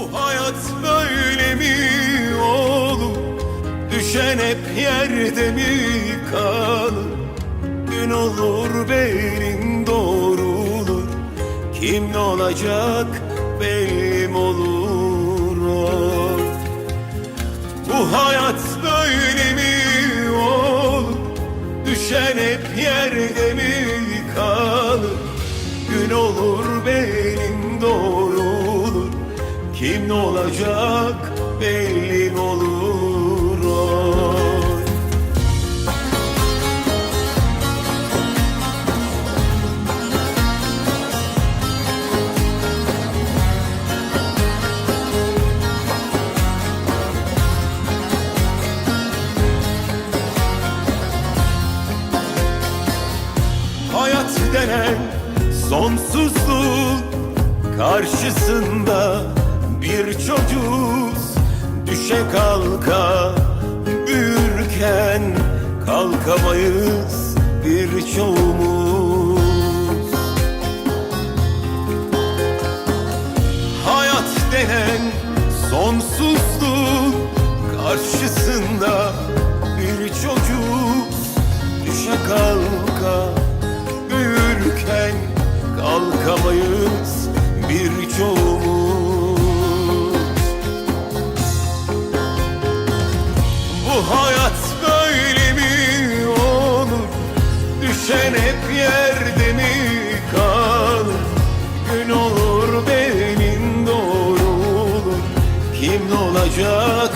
Bu hayat böyle mi olur? Düşen hep yerde mi kalır? Gün olur benim doğrulur Kim ne olacak belli mi olur oh. Bu hayat böyle mi olur? Düşen hep yerde mi kalır? Gün olur Kim ne olacak belli olur oy. Hayat denen sonsuzluğun karşısında bir çocuk düşe kalka büyürken kalkamayız birçoğumuz. Hayat denen sonsuzluğun karşısında bir çocuk düşe kalka hayat böyle mi olur? Düşen hep yerde mi kalır? Gün olur benim doğru olur. Kim olacak